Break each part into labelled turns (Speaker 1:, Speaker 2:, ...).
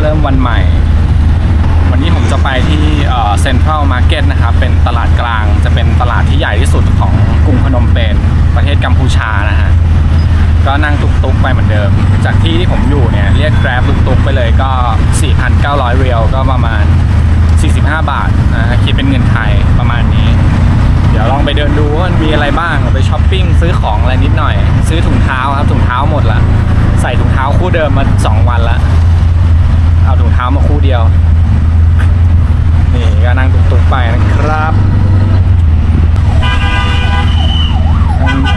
Speaker 1: เริ่มวันใหม่ วันนี้ผมจะไปที่เซ็นทรัลมาร์เก็ตนะครับ เป็นตลาดกลาง จะเป็นตลาดที่ใหญ่ที่สุดของกรุงพนมเปญประเทศกัมพูชานะฮะ ก็นั่งตุกๆไปเหมือนเดิม จากที่ที่ผมอยู่เนี่ยเรียก Grab ตุกๆไปเลยก็ 4,900 เรียลก็ประมาณ 45 บาทนะฮะคิดเป็นเงินไทยประมาณนี้ เดี๋ยวลองไปเดินดูว่ามันมีอะไรบ้างไปช้อปปิ้งซื้อของอะไรนิดหน่อย ซื้อถุงเท้าครับถุงเท้าหมดละใส่ถุงเท้าคู่เดิมมา 2 วันละ เอาถุงเท้ามาคู่เดียว นี่ก็นั่งตุกๆไปนะครับ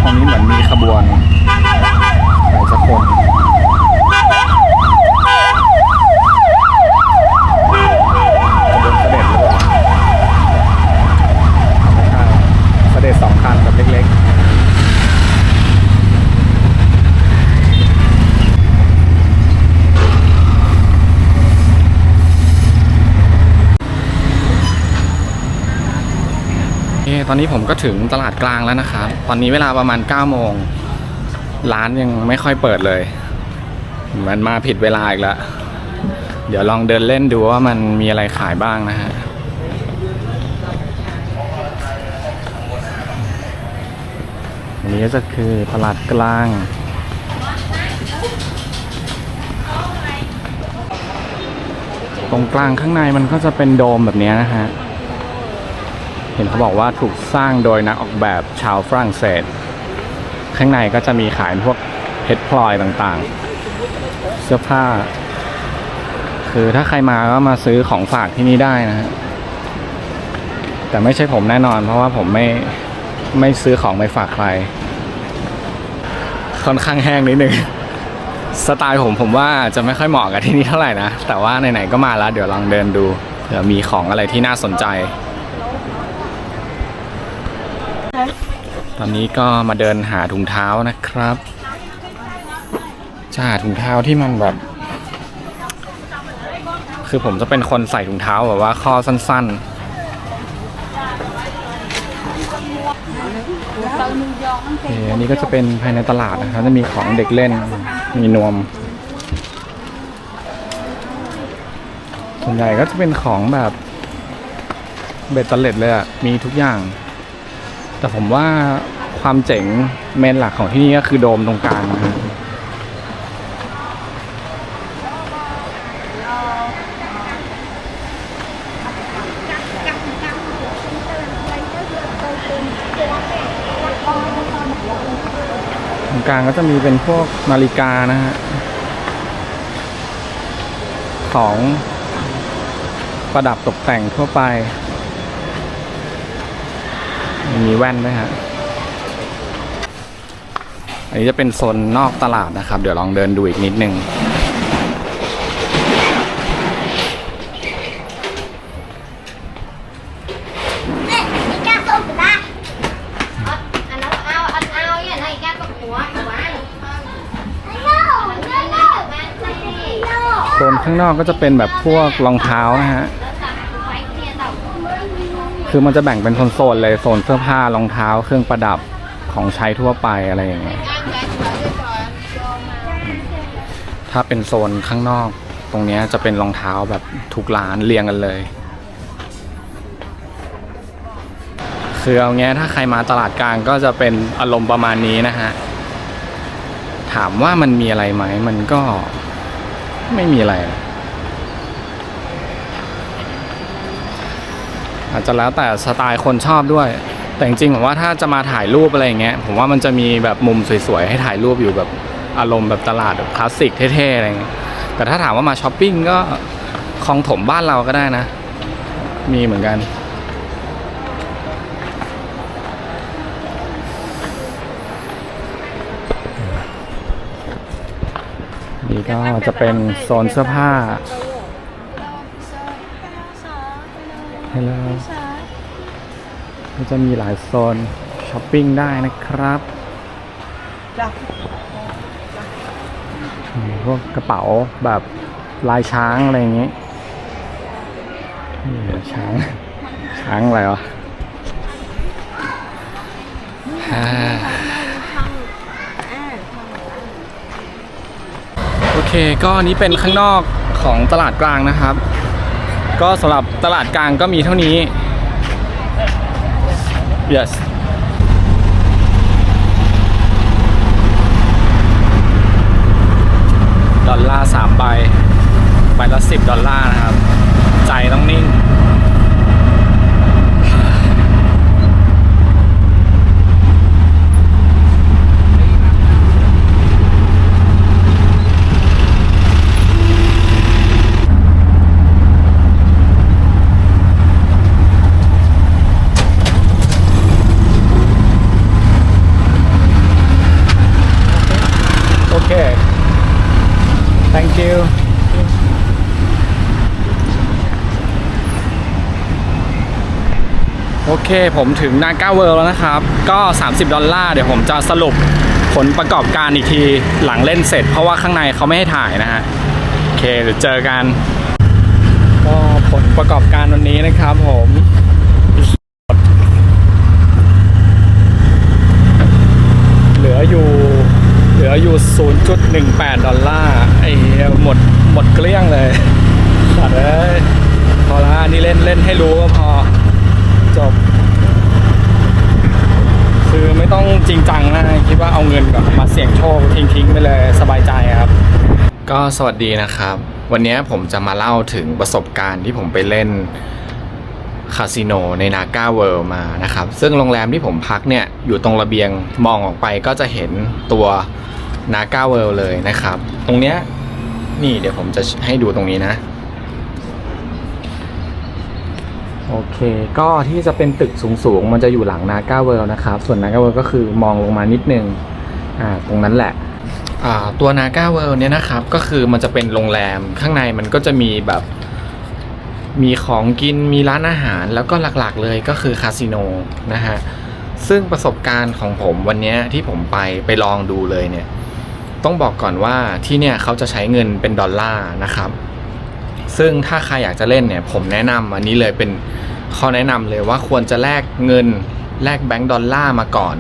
Speaker 1: ตรงนี้เหมือนมีขบวนหลายสักคนขบวนเสด็จหรือเปล่าไม่ใช่เสด็จสองคันแบบเล็กๆนี่ ตอนนี้ผมก็ถึงตลาดกลางแล้วนะครับ ตอนนี้เวลาประมาณ9โมง ร้านยังไม่ค่อยเปิดเลย มันมาผิดเวลาอีกแล้ว เดี๋ยวลองเดินเล่นดูว่ามันมีอะไรขายบ้างนะฮะอันนี้ก็จะคือตลาดกลางตรงกลางข้างในมันก็จะเป็นโดมแบบนี้นะฮะ เห็นเขาบอกว่าถูกสร้างโดยนักออกแบบชาวฝรั่งเศส ข้างในก็จะมีขายพวกเพชรพลอยต่างๆ เสื้อผ้า คือถ้าใครมาก็มาซื้อของฝากที่นี่ได้นะฮะแต่ไม่ใช่ผมแน่นอน เพราะว่าผมไม่ไม่ซื้อของไปฝากใคร ค่อนข้างแห้งนิดนึงสไตล์ผมผมว่าจะไม่ค่อยเหมาะกับที่นี่เท่าไหร่นะ แต่ว่าไหนๆก็มาแล้ว เดี๋ยวลองเดินดูเดี๋ยวมีของอะไรที่น่าสนใจ ตอนนี้ก็มาเดินหาถุงเท้านะครับจะหาถุงเท้าที่มันแบบ คือผมจะเป็นคนใส่ถุงเท้าแบบว่าข้อสั้นๆอันนี้ก็จะเป็นภายในตลาดนะครับ จะมีของเด็กเล่น มีนวม ส่วนใหญ่ก็จะเป็นของแบบเบ็ดเตล็ดเลยอะมีทุกอย่าง แต่ผมว่าความเจ๋งเมนหลักของที่นี่ก็คือโดมตรงกลางนะฮะตรงกลางก็จะมีเป็นพวกนาฬิกานะฮะของประดับตกแต่งทั่วไป มีแว่นด้วยฮะอันนี้จะเป็นโซนนอกตลาดนะครับ เดี๋ยวลองเดินดูอีกนิดนึง
Speaker 2: Ê, đi ca tôm của ta Anh nấu ao, anh ao với anh này ca tôm của anh của anh No, no, no
Speaker 1: โซนข้างนอกก็จะเป็นแบบพวกรองเท้านะฮะ คือมันจะแบ่งเป็นโซนๆเลยโซนเสื้อผ้ารองเท้าเครื่องประดับของใช้ทั่วไปอะไรอย่างเงี้ยถ้าเป็นโซนข้างนอก ตรงนี้จะเป็นรองเท้าแบบทุกร้านเรียงกันเลย คือเอาเงี้ยถ้าใครมาตลาดกลางก็จะเป็นอารมณ์ประมาณนี้นะฮะ ถามว่ามันมีอะไรไหมมันก็ไม่มีอะไร อาจจะแล้วแต่สไตล์คนชอบด้วย แต่จริงๆผมว่าถ้าจะมาถ่ายรูปอะไรอย่างเงี้ยผมว่ามันจะมีแบบมุมสวยๆให้ถ่ายรูปอยู่แบบอารมณ์แบบตลาดแบบคลาสสิกเท่ๆอะไรเงี้ยแต่ถ้าถามว่ามาช้อปปิ้งก็คลองถมบ้านเราก็ได้นะ มีเหมือนกัน นี่ก็จะเป็นโซนเสื้อผ้า ฮัลโหลก็จะมีหลายโซนช้อปปิ้งได้นะครับมีพวกกระเป๋าแบบลายช้างอะไรอย่างงี้นี่ช้าง ช้างอะไรวะอ่าโอเค ก็อันนี้เป็นข้างนอกของตลาดกลางนะครับ ก็สำหรับตลาดกลางก็มีเท่านี้ yes ดอลลาร์สามใบ ใบละสิบดอลลาร์นะครับ ใจต้องนิ่ง โอเค thank you โอ เคผมถึงนาก้าเวิลด์แล้วนะครับ ก็ 30 ดอลลาร์เดี๋ยวผมจะสรุปผลประกอบการอีกทีหลังเล่นเสร็จ เพราะว่าข้างในเขาไม่ให้ถ่ายนะฮะ โอเคเดี๋ยวเจอกัน ก็ผลประกอบการวันนี้นะครับผมเหลืออยู่เหลืออยู่ 0.18 ดอลลาร์ไอ้หมดหมดเกลี้ยงเลยสัตว์เอ้ยพอละนี่เล่นเล่นให้รู้ก็พอจบ คือไม่ต้องจริงจังนะคิดว่าเอาเงินแบบมาเสี่ยงโชคทิ้งๆไปเลยสบายใจครับ ก็สวัสดีนะครับ วันนี้ผมจะมาเล่าถึงประสบการณ์ที่ผมไปเล่นคาสิโนในนาก้าเวิลด์มานะครับ ซึ่งโรงแรมที่ผมพักเนี่ย อยู่ตรงระเบียงมองออกไปก็จะเห็นตัวนาก้าเวิลด์เลยนะครับ ตรงเนี้ยนี่เดี๋ยวผมจะให้ดูตรงนี้นะ โอเคก็ที่จะเป็นตึกสูงๆ มันจะอยู่หลังนาก้าเวิลด์นะครับ ส่วนนาก้าเวิลด์ก็คือมองลงมานิดนึงอ่าตรงนั้นแหละอ่าตัวนาก้าเวิลด์เนี่ยนะครับ ก็คือมันจะเป็นโรงแรมข้างในมันก็จะมีแบบมีของกินมีร้านอาหารแล้วก็หลักๆเลยก็คือคาสิโนนะฮะซึ่งประสบการณ์ของผมวันนี้ที่ผมไปไปลองดูเลยเนี่ย ต้องบอกก่อนว่าที่เนี่ยเขาจะใช้เงินเป็นดอลลาร์นะครับ ซึ่งถ้าใครอยากจะเล่นเนี่ยผมแนะนำอันนี้เลยเป็นข้อแนะนำเลยว่าควรจะแลกเงินแลกแบงก์ดอลลาร์มาก่อน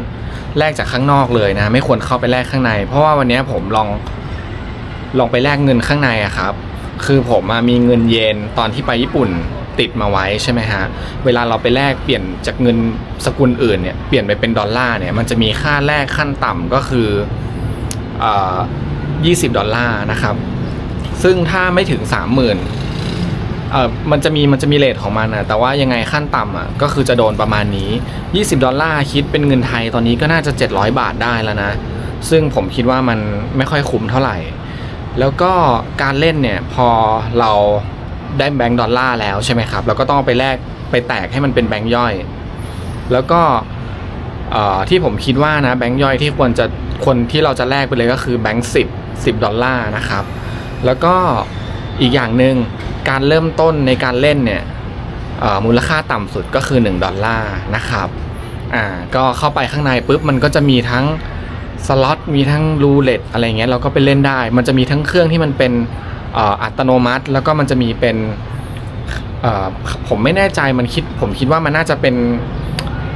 Speaker 1: แลกจากข้างนอกเลยนะ ไม่ควรเข้าไปแลกข้างใน เพราะว่าวันนี้ผมลองลองไปแลกเงินข้างในอะครับ คือผมอะมีเงินเยนตอนที่ไปญี่ปุ่นติดมาไว้ใช่ไหมฮะ เวลาเราไปแลกเปลี่ยนจากเงินสกุลอื่นเนี่ยเปลี่ยนไปเป็นดอลลาร์เนี่ยมันจะมีค่าแลกขั้นต่ำก็คือออ20 ดอลลาร์นะครับ ซึ่งถ้าไม่ถึง 30,000เอ่อมันจะมีมันจะมีเลทของมันอะแต่ว่ายังไงขั้นต่ำอะก็คือจะโดนประมาณนี้ 20 ดอลลาร์คิดเป็นเงินไทยตอนนี้ก็น่าจะ 700 บาทได้แล้วนะ ซึ่งผมคิดว่ามันไม่ค่อยคุ้มเท่าไหร่ แล้วก็การเล่นเนี่ยพอเราได้แบงก์ดอลลาร์แล้วใช่ไหมครับเราก็ต้องไปแลกไปแตกให้มันเป็นแบงก์ย่อย แล้วก็ที่ผมคิดว่านะแบงก์ย่อยที่ควรจะคนที่เราจะแลกไปเลยก็คือแบงก์สิบสิบดอลลาร์นะครับ แล้วก็อีกอย่างหนึ่งการเริ่มต้นในการเล่นเนี่ยมูลค่าต่ำสุดก็คือ 1 ดอลลาร์นะครับอ่าก็เข้าไปข้างในปุ๊บมันก็จะมีทั้งสล็อตมีทั้งรูเล็ตอะไรเงี้ยเราก็ไปเล่นได้ มันจะมีทั้งเครื่องที่มันเป็นอ,อัตโนมัติ แล้วก็มันจะมีเป็นอ่อผมไม่แน่ใจมันคิดผมคิดว่ามันน่าจะเป็น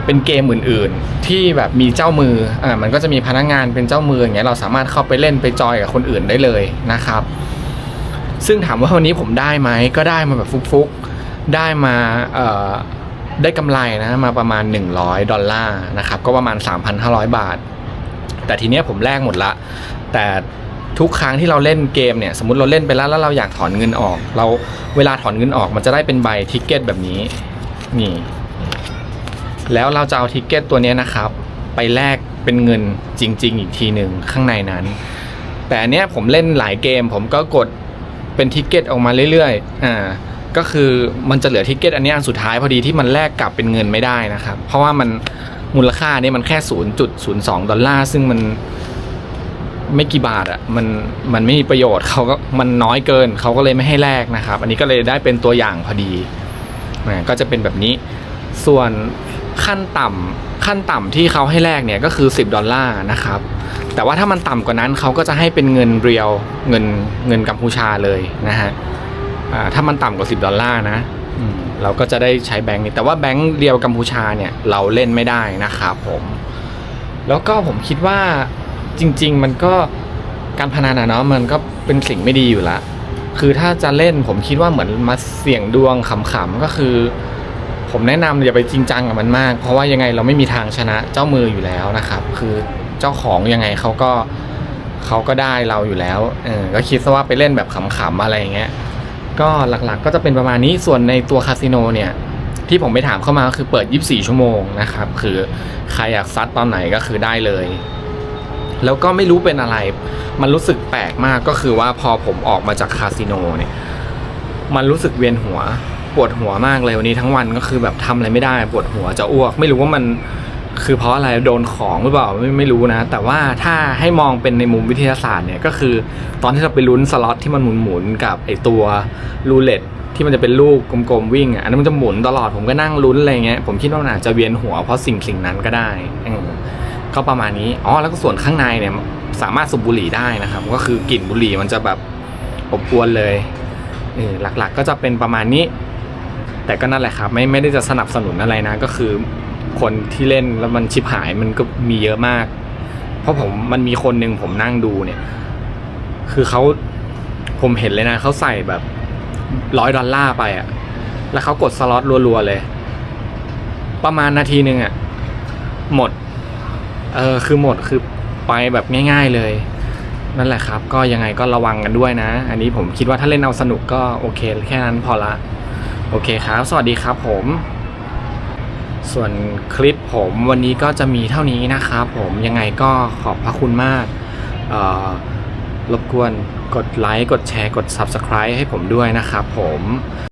Speaker 1: เป็นเกมอื่น ๆ ที่แบบมีเจ้ามืออ่ามันก็จะมีพนักงานเป็นเจ้ามืออย่างเงี้ยเราสามารถเข้าไปเล่นไปจอยกับคนอื่นได้เลยนะครับ ซึ่งถามว่าวันนี้ผมได้ไหมก็ได้มาแบบฟุกๆ ได้มาได้กำไรนะมาประมาณ 100 ดอลลาร์นะครับก็ประมาณ 3,500 บาท แต่ทีเนี้ยผมแลกหมดละ แต่ทุกครั้งที่เราเล่นเกมเนี่ยสมมติเราเล่นไปแล้วแล้วเราอยากถอนเงินออก เราเวลาถอนเงินออกมันจะได้เป็นใบทิกเก็ตแบบนี้นี่แล้วเราจะเอาทิกเก็ตตัวนี้นะครับ ไปแลกเป็นเงินจริง ๆ อีกทีหนึ่งข้างในนั้น แต่อันเนี้ยผมเล่นหลายเกม ผมก็กด เป็นทิกเก็ตออกมาเรื่อยๆอ่าก็คือมันจะเหลือทิกเก็ตอันนี้อันสุดท้ายพอดีที่มันแลกกลับเป็นเงินไม่ได้นะครับ เพราะว่ามันมูลค่าเนี่ยมันแค่ 0.02 ดอลลาร์ ซึ่งมันไม่กี่บาทอะ่ะมันมันไม่มีประโยชน์เขาก็มันน้อยเกินเขาก็เลยไม่ให้แลกนะครับ อันนี้ก็เลยได้เป็นตัวอย่างพอดีนะก็จะเป็นแบบนี้ ส่วนขั้นต่ำขั้นต่ำที่เขาให้แลกเนี่ยก็คือ 10 ดอลลาร์นะครับ แต่ว่าถ้ามันต่ำกว่านั้นเขาก็จะให้เป็นเงินเรียวเงินเงินกัมพูชาเลยนะฮะถ้ามันต่ำกว่า 10 ดอลลาร์นะเราก็จะได้ใช้แบงค์นี้ แต่ว่าแบงค์เรียวกัมพูชาเนี่ยเราเล่นไม่ได้นะครับผม แล้วก็ผมคิดว่าจริง ๆ มันก็การพนันอะเนาะมันก็เป็นสิ่งไม่ดีอยู่ละ คือถ้าจะเล่นผมคิดว่าเหมือนมาเสี่ยงดวงขำๆก็คือ ผมแนะนำอย่าไปจริงจังกับมันมาก เพราะว่ายังไงเราไม่มีทางชนะเจ้ามืออยู่แล้วนะครับ คือเจ้าของยังไงเขาก็เขาก็ได้เราอยู่แล้วเออก็คิดซะว่าไปเล่นแบบขำๆอะไรอย่างเงี้ยก็หลักๆก็จะเป็นประมาณนี้ส่วนในตัวคาสิโนเนี่ยที่ผมไปถามเข้ามาก็คือเปิด 24 ชั่วโมงนะครับ คือใครอยากซัดตอนไหนก็คือได้เลย แล้วก็ไม่รู้เป็นอะไร มันรู้สึกแปลกมากก็คือว่าพอผมออกมาจากคาสิโนเนี่ย มันรู้สึกเวียนหัว ปวดหัวมากเลยวันนี้ทั้งวันก็คือแบบทำอะไรไม่ได้ปวดหัวจะอ้วก ไม่รู้ว่ามันคือเพราะอะไรโดนของหรือเปล่าไม่ไม่รู้นะ แต่ว่าถ้าให้มองเป็นในมุมวิทยาศาสตร์เนี่ยก็คือตอนที่เราไปลุ้นสล็อตที่มันหมุนๆกับไอตัวรูเล็ตที่มันจะเป็นลูกกลมๆวิ่งอะอันนั้นมันจะหมุนตลอดผมก็นั่งลุ้นอะไรเงี้ยผมคิดว่ามันอาจจะเวียนหัวเพราะสิ่งสิ่งนั้นก็ได้ก็ประมาณนี้อ๋อแล้วก็ส่วนข้างในเนี่ยสามารถสูบบุหรี่ได้นะครับ ก็คือกลิ่นบุหรี่มันจะแบบอบอวนเลยหลักๆก็จะเป็นประมาณนี้ แต่ก็นั่นแหละครับไม่ไม่ได้จะสนับสนุนอะไรนะ ก็คือคนที่เล่นแล้วมันชิบหายมันก็มีเยอะมาก เพราะผมมันมีคนหนึ่งผมนั่งดูเนี่ย คือเขาผมเห็นเลยนะเขาใส่แบบร้อยดอลลาร์ไปอะแล้วเขากดสล็อตรัวๆเลย ประมาณนาทีหนึ่งอะหมด เออคือหมดคือไปแบบง่าย ๆเลย นั่นแหละครับ ก็ยังไงก็ระวังกันด้วยนะ อันนี้ผมคิดว่าถ้าเล่นเอาสนุกก็โอเค แค่นั้นพอละ โอเคครับ สวัสดีครับผม ส่วนคลิปผมวันนี้ก็จะมีเท่านี้นะครับผมยังไงก็ขอบพระคุณมากรบกวนกดไลค์ กดแชร์ กด Subscribe ให้ผมด้วยนะครับผม